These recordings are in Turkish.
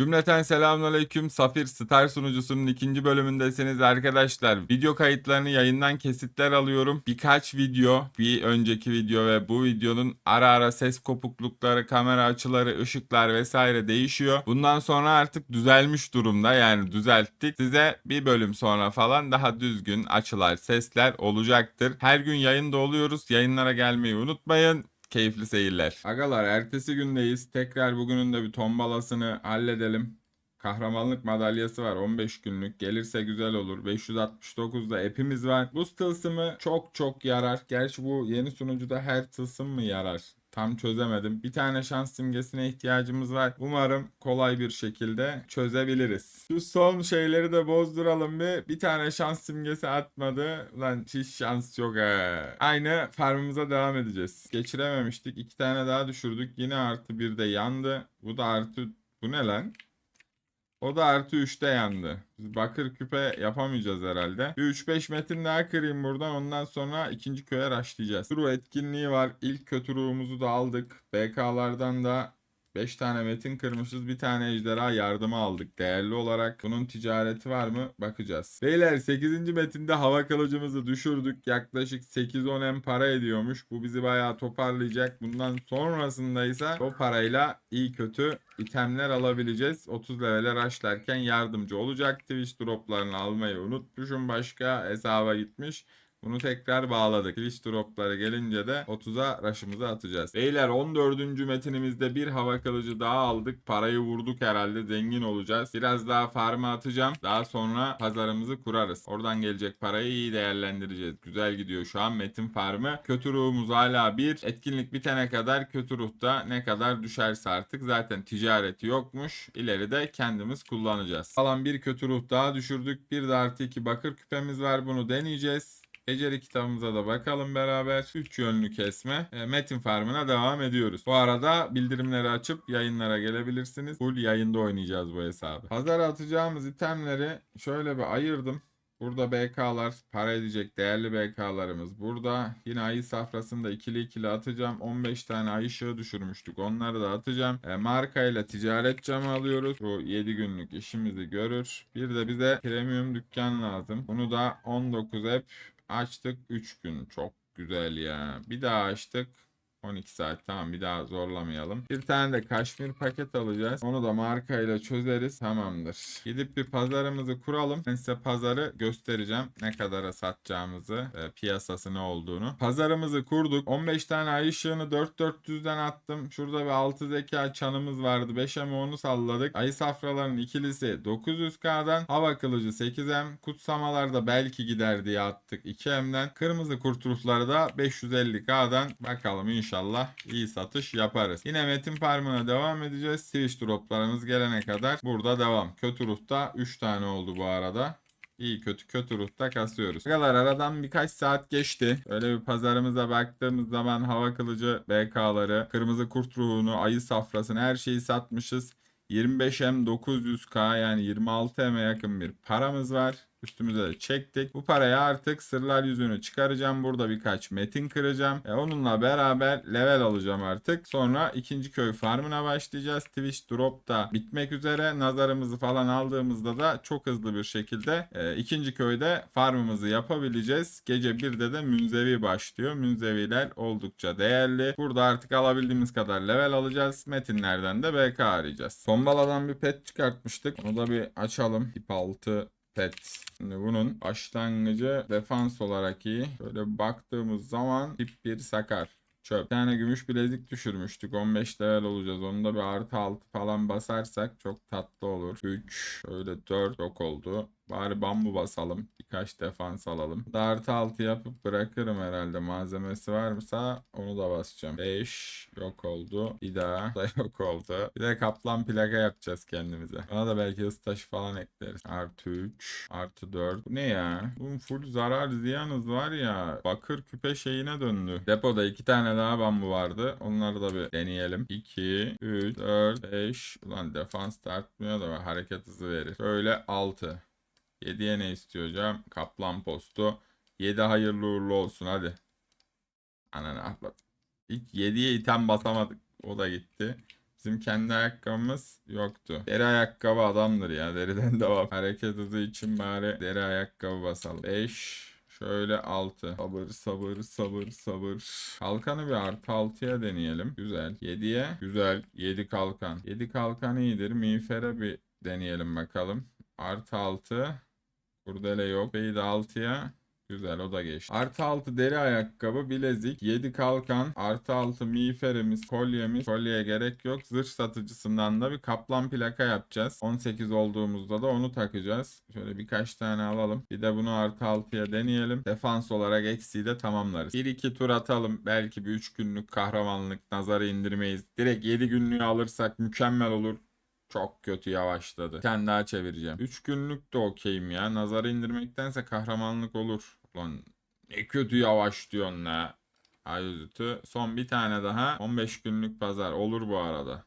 Cümleten selamünaleyküm. Safir Star sunucusunun ikinci bölümündesiniz arkadaşlar. Video kayıtlarını yayından kesitler alıyorum. Birkaç video, bir önceki video ve bu videonun ara ara ses kopuklukları, kamera açıları, ışıklar vesaire değişiyor. Bundan sonra artık düzelmiş durumda yani düzelttik. Size bir bölüm sonra falan daha düzgün açılar, sesler olacaktır. Her gün yayında oluyoruz. Yayınlara gelmeyi unutmayın. Keyifli seyirler. Agalar ertesi gündeyiz. Tekrar bugünün de bir tombalasını halledelim. Kahramanlık madalyası var 15 günlük. Gelirse güzel olur. 569'da epimiz var. Bu tılsımı çok çok yarar. Gerçi bu yeni sunucuda her tılsım mı yarar? Tam çözemedim. Bir tane şans simgesine ihtiyacımız var. Umarım kolay bir şekilde çözebiliriz. Şu son şeyleri de bozduralım bir. Bir tane şans simgesi atmadı. Lan hiç şans yok he. Aynı farmımıza devam edeceğiz. Geçirememiştik. İki tane daha düşürdük. Yine artı bir de yandı. Bu da artı... Bu ne lan? O da artı 3'te yandı. Biz bakır küpe yapamayacağız herhalde. Bir 3-5 metin daha kırayım buradan. Ondan sonra ikinci köye raşlayacağız. Turu etkinliği var. İlk kötü ruhumuzu da aldık. BK'lardan da 5 tane metin kırmışız. Bir tane ejderha yardımı aldık. Değerli olarak bunun ticareti var mı? Bakacağız. Beyler 8. metinde hava kılıcımızı düşürdük. Yaklaşık 8-10 em para ediyormuş. Bu bizi bayağı toparlayacak. Bundan sonrasında ise o parayla iyi kötü itemler alabileceğiz. 30 levele rushlarken yardımcı olacak. Twitch droplarını almayı unutmuşum. Başka hesaba gitmiş. Bunu tekrar bağladık. Twitch dropları gelince de 30'a rush'ımızı atacağız. Beyler 14. metinimizde bir hava kılıcı daha aldık. Parayı vurduk herhalde. Zengin olacağız. Biraz daha farm'a atacağım. Daha sonra pazarımızı kurarız. Oradan gelecek parayı iyi değerlendireceğiz. Güzel gidiyor şu an metin farmı. Kötü ruhumuz hala bir. Etkinlik bitene kadar kötü ruhta ne kadar düşerse artık. Zaten ticareti yokmuş. İleride kendimiz kullanacağız. Falan bir kötü ruh daha düşürdük. Bir de artı iki bakır küpemiz var. Bunu deneyeceğiz. Beceri kitabımıza da bakalım beraber. 3 yönlü kesme. E, metin farmına devam ediyoruz. Bu arada bildirimleri açıp yayınlara gelebilirsiniz. Full yayında oynayacağız bu hesabı. Pazara atacağımız itemleri şöyle bir ayırdım. Burada BK'lar para edecek değerli BK'larımız. Burada yine ayı safrasında ikili ikili atacağım. 15 tane ay ışığı düşürmüştük. Onları da atacağım. E, markayla ticaret camı alıyoruz. Bu 7 günlük işimizi görür. Bir de bize premium dükkan lazım. Bunu da 19 hep açtık 3 gün. Çok güzel ya. Bir daha açtık. 12 saat tamam bir daha zorlamayalım. Bir tane de kaşmir paket alacağız. Onu da markayla çözeriz. Tamamdır. Gidip bir pazarımızı kuralım. Ben size pazarı göstereceğim. Ne kadara satacağımızı, e, piyasası ne olduğunu. Pazarımızı kurduk. 15 tane ay ışığını 4400'den attım. Şurada bir 6 zeka çanımız vardı. 5'e onu salladık. Ayı safraların ikilisi 900k'dan. Hava kılıcı 8M. Kutsamalarda belki gider diye attık 2M'den. Kırmızı kurtuluşları da 550k'dan. Bakalım inşallah iyi satış yaparız. Yine metin farmına devam edeceğiz. Switch droplarımız gelene kadar burada devam. Kötü ruhta 3 tane oldu bu arada. İyi kötü kötü ruhta kasıyoruz. Arkadaşlar aradan birkaç saat geçti. Öyle bir pazarımıza baktığımız zaman hava kılıcı BK'ları, kırmızı kurt ruhunu, ayı safrasını her şeyi satmışız. 25M 900K yani 26M'e yakın bir paramız var. Üstümüze de çektik. Bu parayı artık sırlar yüzünü çıkaracağım. Burada birkaç metin kıracağım. E onunla beraber level alacağım artık. Sonra ikinci köy farmına başlayacağız. Twitch drop da bitmek üzere. Nazarımızı falan aldığımızda da çok hızlı bir şekilde e, ikinci köyde farmımızı yapabileceğiz. Gece 1'de de münzevi başlıyor. Münzeviler oldukça değerli. Burada artık alabildiğimiz kadar level alacağız. Metinlerden de BK arayacağız. Tombaladan bir pet çıkartmıştık. Onu da bir açalım. Tip 6 pet. Şimdi bunun başlangıcı defans olarak iyi. Böyle baktığımız zaman tip 1 sakar. Çöp. Bir tane gümüş bilezik düşürmüştük. 15 level olacağız. Onu da bir artı 6 falan basarsak çok tatlı olur. 3, öyle 4 yok oldu. Bari bambu basalım. Birkaç defans alalım. Da artı 6 yapıp bırakırım herhalde. Malzemesi varsa onu da basacağım. 5 yok oldu. Bir daha da yok oldu. Bir de kaplan plaka yapacağız kendimize. Ona da belki hız taşı falan ekleriz. Artı 3. Artı 4. Bu ne ya? Bunun full zarar ziyanız var ya. Bakır küpe şeyine döndü. Depoda iki tane daha bambu vardı. Onları da bir deneyelim. 2, 3, 4, 5. Ulan defans da artmıyor da hareket hızı verir. Şöyle 6. 7'ye ne istiyor hocam? Kaplan postu. 7 hayırlı uğurlu olsun hadi. Ananı atlat. Hiç 7'ye item basamadık. O da gitti. Bizim kendi ayakkabımız yoktu. Deri ayakkabı adamdır ya. Deriden devam. Hareket hızı için bari deri ayakkabı basalım. 5 Şöyle 6. Sabır sabır sabır sabır. Kalkanı bir artı 6'ya deneyelim. Güzel. 7'ye. Güzel. 7 kalkan. 7 kalkan iyidir. Miğfere bir deneyelim bakalım. Artı 6. Kurdele yok. Beyi de 6'ya. Güzel o da geçti. Artı 6 deri ayakkabı, bilezik, 7 kalkan, artı 6 miğferimiz, kolyemiz. Kolyeye gerek yok. Zırh satıcısından da bir kaplan plaka yapacağız. 18 olduğumuzda da onu takacağız. Şöyle birkaç tane alalım. Bir de bunu artı 6'ya deneyelim. Defans olarak eksiği de tamamlarız. 1-2 tur atalım. Belki bir 3 günlük kahramanlık nazarı indirmeyiz. Direkt 7 günlüğü alırsak mükemmel olur. Çok kötü yavaşladı. Bir tane daha çevireceğim. 3 günlük de okeyim ya. Nazarı indirmektense kahramanlık olur. Ulan ne kötü yavaş diyorsun la. Ayüzütü. Son bir tane daha. 15 günlük pazar. Olur bu arada.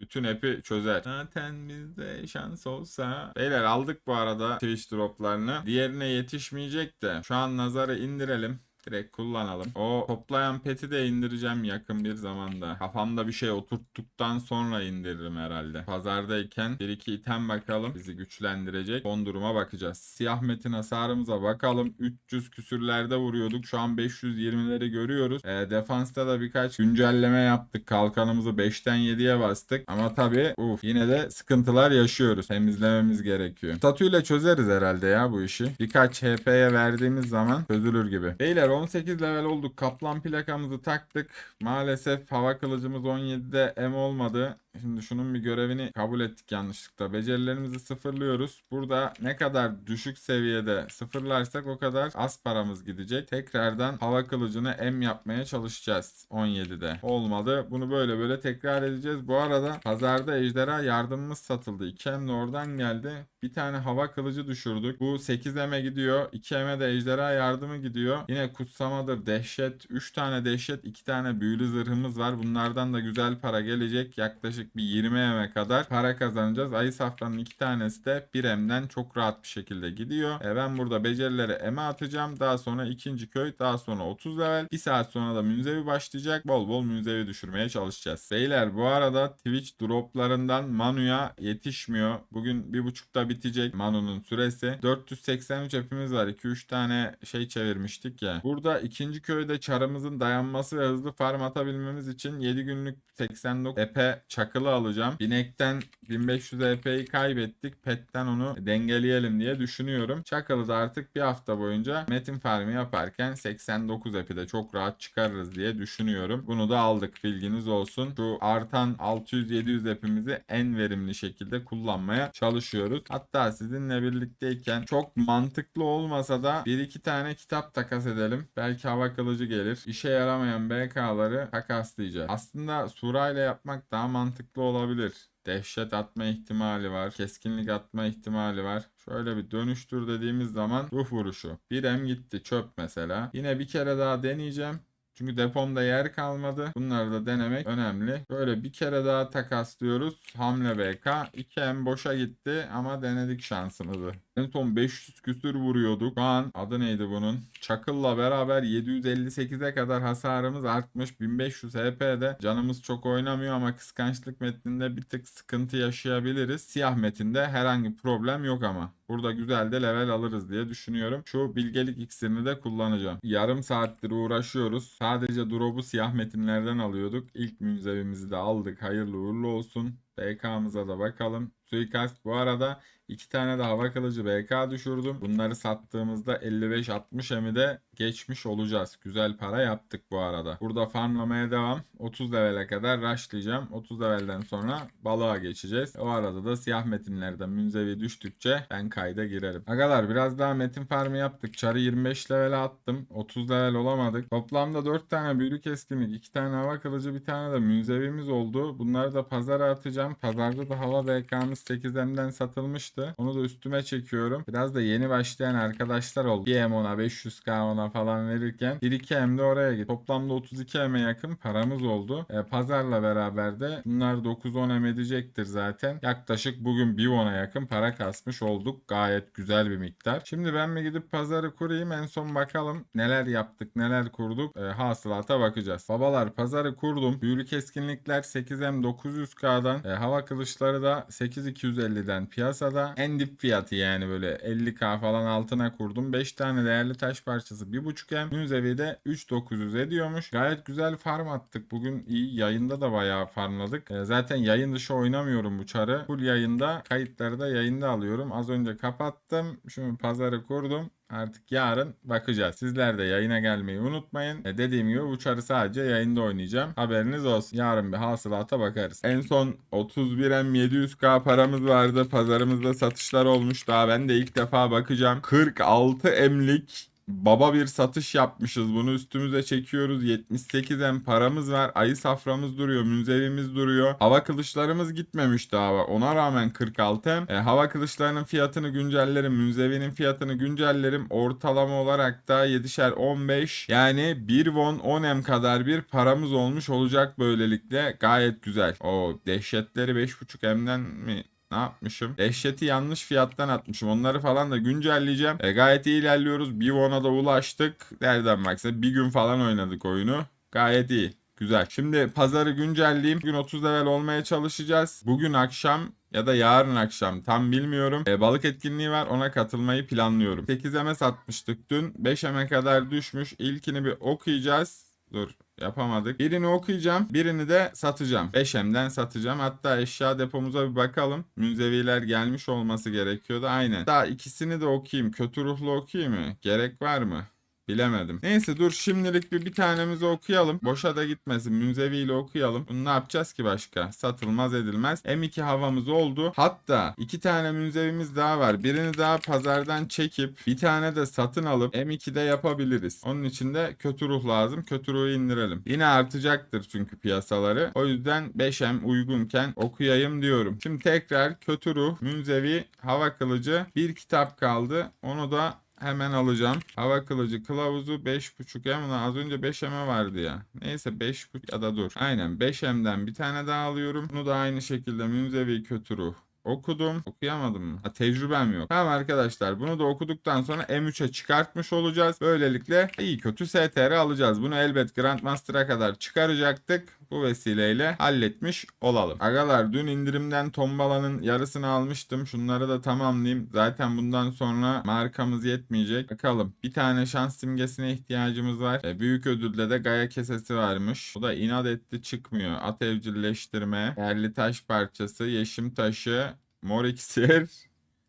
Bütün app'i çözer. Zaten bizde şans olsa. Beyler aldık bu arada Twitch droplarını. Diğerine yetişmeyecek de. Şu an nazarı indirelim. Direkt kullanalım. O toplayan peti de indireceğim yakın bir zamanda. Kafamda bir şey oturttuktan sonra indiririm herhalde. Pazardayken bir iki item bakalım. Bizi güçlendirecek. Son duruma bakacağız. Siyah metin hasarımıza bakalım. 300 küsürlerde vuruyorduk. Şu an 520'leri görüyoruz. E, defansta da birkaç güncelleme yaptık. Kalkanımızı 5'ten 7'ye bastık. Ama tabii uf, yine de sıkıntılar yaşıyoruz. Temizlememiz gerekiyor. Statüyle çözeriz herhalde ya bu işi. Birkaç HP'ye verdiğimiz zaman çözülür gibi. Beyler 18 level olduk. Kaplan plakamızı taktık. Maalesef hava kılıcımız 17'de M olmadı. Şimdi şunun bir görevini kabul ettik yanlışlıkla. Becerilerimizi sıfırlıyoruz. Burada ne kadar düşük seviyede sıfırlarsak o kadar az paramız gidecek. Tekrardan hava kılıcını M yapmaya çalışacağız 17'de. Olmadı. Bunu böyle böyle tekrar edeceğiz. Bu arada pazarda ejderha yardımımız satıldı. 2 M oradan geldi. Bir tane hava kılıcı düşürdük. Bu 8 M'e gidiyor. 2 M'e de ejderha yardımı gidiyor. Yine kutsamadır, dehşet. 3 tane dehşet, 2 tane büyülü zırhımız var. Bunlardan da güzel para gelecek. Yaklaşık bir 20 M'e kadar para kazanacağız. Ayı safranın 2 tanesi de 1 M'den çok rahat bir şekilde gidiyor. E ben burada becerileri M'e atacağım. Daha sonra ikinci köy. Daha sonra 30 level. 1 saat sonra da münzevi başlayacak. Bol bol münzevi düşürmeye çalışacağız. Beyler bu arada Twitch droplarından Manu'ya yetişmiyor. Bugün bir buçukta bitecek Manu'nun süresi. 483 hepimiz var. 2-3 tane şey çevirmiştik ya. Burada ikinci köyde çarımızın dayanması ve hızlı farm atabilmemiz için 7 günlük 89 epe çakılı alacağım. Binekten 1500 EP'yi kaybettik. Pet'ten onu dengeleyelim diye düşünüyorum. Çakılı da artık bir hafta boyunca metin farmı yaparken 89 epi de çok rahat çıkarırız diye düşünüyorum. Bunu da aldık bilginiz olsun. Şu artan 600-700 epimizi en verimli şekilde kullanmaya çalışıyoruz. Hatta sizinle birlikteyken çok mantıklı olmasa da bir iki tane kitap takas edelim. Belki hava kılıcı gelir. İşe yaramayan BK'ları takaslayacağız. Aslında Sura ile yapmak daha mantıklı olabilir. Dehşet atma ihtimali var. Keskinlik atma ihtimali var. Şöyle bir dönüştür dediğimiz zaman ruh vuruşu. Bir em gitti çöp mesela. Yine bir kere daha deneyeceğim. Çünkü depomda yer kalmadı. Bunları da denemek önemli. Böyle bir kere daha takaslıyoruz. Hamle BK. 2M boşa gitti ama denedik şansımızı. En son 500 küsür vuruyorduk. Şu an adı neydi bunun? Çakıl'la beraber 758'e kadar hasarımız artmış. 1500 HP'de canımız çok oynamıyor ama kıskançlık metninde bir tık sıkıntı yaşayabiliriz. Siyah metinde herhangi problem yok ama. Burada güzel de level alırız diye düşünüyorum. Şu bilgelik iksirini de kullanacağım. Yarım saattir uğraşıyoruz. Sadece drop'u siyah metinlerden alıyorduk. İlk münzevimizi de aldık. Hayırlı uğurlu olsun. BK'mıza da bakalım. Suikast bu arada iki tane de hava kılıcı BK düşürdüm. Bunları sattığımızda 55-60 emi de geçmiş olacağız. Güzel para yaptık bu arada. Burada farmlamaya devam. 30 levele kadar rushlayacağım. 30 levelden sonra balığa geçeceğiz. O arada da siyah metinlerden münzevi düştükçe ben kayda girerim. Agalar biraz daha metin farmı yaptık. Çarı 25 levele attım. 30 level olamadık. Toplamda 4 tane büyülü keskinlik, 2 tane hava kılıcı, bir tane de münzevimiz oldu. Bunları da pazara atacağım. Satacağım. Pazarda da hava BK'mız 8M'den satılmıştı. Onu da üstüme çekiyorum. Biraz da yeni başlayan arkadaşlar oldu. 1M ona 500k ona falan verirken 1-2M de oraya git. Toplamda 32M'e yakın paramız oldu. E, pazarla beraber de bunlar 9-10M edecektir zaten. Yaklaşık bugün 1 ona yakın para kasmış olduk. Gayet güzel bir miktar. Şimdi ben mi gidip pazarı kurayım en son bakalım neler yaptık neler kurduk. E, hasılata bakacağız. Babalar pazarı kurdum. Büyülü keskinlikler 8M 900K'dan. E, hava kılıçları da 8250'den piyasada. En dip fiyatı yani böyle 50K falan altına kurdum. 5 tane değerli taş parçası 1.5M. Münzevi de 3900 ediyormuş. Gayet güzel farm attık. Bugün iyi yayında da bayağı farmladık. E, zaten yayın dışı oynamıyorum bu çarı. Full yayında kayıtları da yayında alıyorum. Az önce kapattım. Şimdi pazarı kurdum. Artık yarın bakacağız. Sizler de yayına gelmeyi unutmayın. E dediğim gibi bu çarı sadece yayında oynayacağım. Haberiniz olsun. Yarın bir hasılata bakarız. En son 31M 700k paramız vardı. Pazarımızda satışlar olmuş. Daha ben de ilk defa bakacağım. 46M'lik Baba bir satış yapmışız. Bunu üstümüze çekiyoruz. 78'en paramız var. Ayı saframız duruyor. Münzevimiz duruyor. Hava kılıçlarımız gitmemiş daha. Ona rağmen 46 em. E, hava kılıçlarının fiyatını güncellerim. Münzevinin fiyatını güncellerim. Ortalama olarak da 7'şer 15. Yani 1 won 10 em kadar bir paramız olmuş olacak böylelikle. Gayet güzel. O dehşetleri 5.5 emden mi ne yapmışım? Dehşeti yanlış fiyattan atmışım. Onları falan da güncelleyeceğim. E, gayet iyi ilerliyoruz. Bir won'a da ulaştık. Nereden baksa bir gün falan oynadık oyunu. Gayet iyi. Güzel. Şimdi pazarı güncelleyeyim. Bugün 30 level olmaya çalışacağız. Bugün akşam ya da yarın akşam tam bilmiyorum. E, balık etkinliği var ona katılmayı planlıyorum. 8'eme satmıştık dün. 5'eme kadar düşmüş. İlkini bir okuyacağız. Dur yapamadık. Birini okuyacağım. Birini de satacağım. 5M'den satacağım. Hatta eşya depomuza bir bakalım. Münzeviler gelmiş olması gerekiyordu. Aynen. Daha ikisini de okuyayım. Kötü ruhlu okuyayım mı? Gerek var mı? Bilemedim. Neyse dur şimdilik bir, bir tanemizi okuyalım. Boşa da gitmesin. Münzevi ile okuyalım. Bunu ne yapacağız ki başka? Satılmaz edilmez. M2 havamız oldu. Hatta iki tane münzevimiz daha var. Birini daha pazardan çekip bir tane de satın alıp M2'de yapabiliriz. Onun için de kötü ruh lazım. Kötü ruhu indirelim. Yine artacaktır çünkü piyasaları. O yüzden 5M uygunken okuyayım diyorum. Şimdi tekrar kötü ruh, münzevi, hava kılıcı bir kitap kaldı. Onu da Hemen alacağım. Hava kılıcı kılavuzu 5.5M. Ulan az önce 5M vardı ya. Neyse 5.5 ya da dur. Aynen 5M'den bir tane daha alıyorum. Bunu da aynı şekilde münzevi kötü ruh. Okudum. Okuyamadım mı? Ha, tecrübem yok. Tamam arkadaşlar bunu da okuduktan sonra M3'e çıkartmış olacağız. Böylelikle iyi kötü STR alacağız. Bunu elbet Grandmaster'a kadar çıkaracaktık. Bu vesileyle halletmiş olalım. Agalar dün indirimden tombalanın yarısını almıştım. Şunları da tamamlayayım. Zaten bundan sonra markamız yetmeyecek. Bakalım. Bir tane şans simgesine ihtiyacımız var. E, büyük ödülde de Gaya kesesi varmış. Bu da inat etti çıkmıyor. At evcilleştirme. Yerli taş parçası. Yeşim taşı. Mor iksir.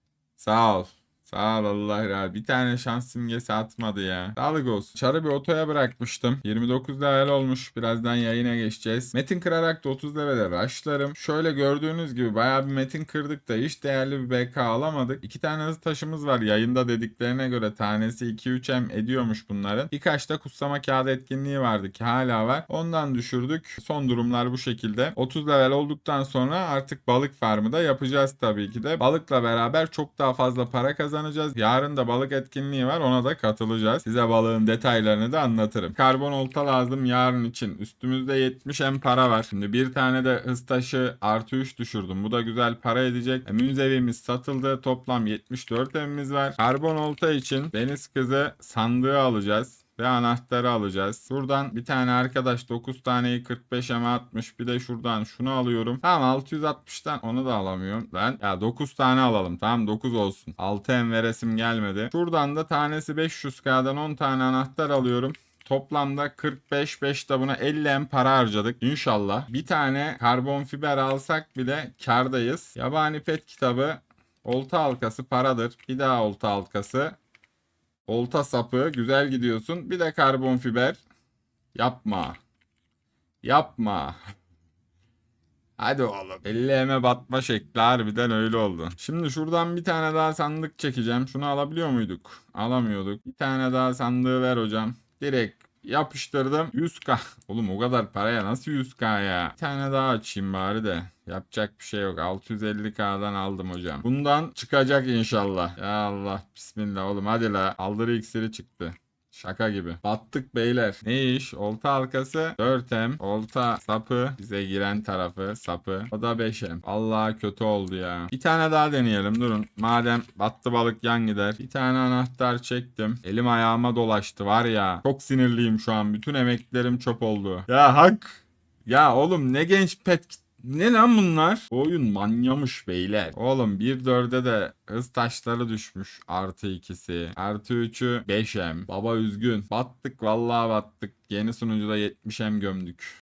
Sağ ol. Sağ ol Allah razı Bir tane şans simgesi atmadı ya. Sağlık olsun. Çarı bir otoya bırakmıştım. 29 level olmuş. Birazdan yayına geçeceğiz. Metin kırarak da 30 level'e rushlarım. Şöyle gördüğünüz gibi bayağı bir metin kırdık da hiç değerli bir BK alamadık. İki tane hızlı taşımız var. Yayında dediklerine göre tanesi 2-3M ediyormuş bunların. Birkaç da kutsama kağıdı etkinliği vardı ki hala var. Ondan düşürdük. Son durumlar bu şekilde. 30 level olduktan sonra artık balık farmı da yapacağız tabii ki de. Balıkla beraber çok daha fazla para kazanacağız. Yarın da balık etkinliği var ona da katılacağız. Size balığın detaylarını da anlatırım. Karbon olta lazım yarın için. Üstümüzde 70 em para var. Şimdi bir tane de hız taşı artı 3 düşürdüm. Bu da güzel para edecek. E, münzevimiz satıldı. Toplam 74 emimiz var. Karbon olta için deniz kızı sandığı alacağız ve anahtarı alacağız. Buradan bir tane arkadaş 9 taneyi 45 eme atmış. Bir de şuradan şunu alıyorum. Tamam 660'tan onu da alamıyorum. Ben ya 9 tane alalım. Tamam 9 olsun. 6 em veresim gelmedi. Şuradan da tanesi 500k'dan 10 tane anahtar alıyorum. Toplamda 45 5 de buna 50 em para harcadık. İnşallah bir tane karbon fiber alsak bile kardayız. Yabani pet kitabı olta halkası paradır. Bir daha olta halkası. Olta sapı güzel gidiyorsun. Bir de karbon fiber. Yapma. Yapma. Hadi oğlum. 50 eme batma şekli harbiden öyle oldu. Şimdi şuradan bir tane daha sandık çekeceğim. Şunu alabiliyor muyduk? Alamıyorduk. Bir tane daha sandığı ver hocam. Direkt yapıştırdım. 100k. Oğlum o kadar paraya nasıl 100k ya? Bir tane daha açayım bari de. Yapacak bir şey yok. 650k'dan aldım hocam. Bundan çıkacak inşallah. Ya Allah. Bismillah oğlum hadi la. Aldırı iksiri çıktı. Şaka gibi. Battık beyler. Ne iş? Olta halkası 4M. Olta sapı. Bize giren tarafı sapı. O da 5M. Allah kötü oldu ya. Bir tane daha deneyelim. Durun. Madem battı balık yan gider. Bir tane anahtar çektim. Elim ayağıma dolaştı var ya. Çok sinirliyim şu an. Bütün emeklerim çöp oldu. Ya hak. Ya oğlum ne genç pet ne lan bunlar? Bu oyun manyamış beyler. Oğlum 1.4'e de hız taşları düşmüş. Artı ikisi. Artı 3'ü 5M. Baba üzgün. Battık vallahi battık. Yeni sunucuda 70M gömdük.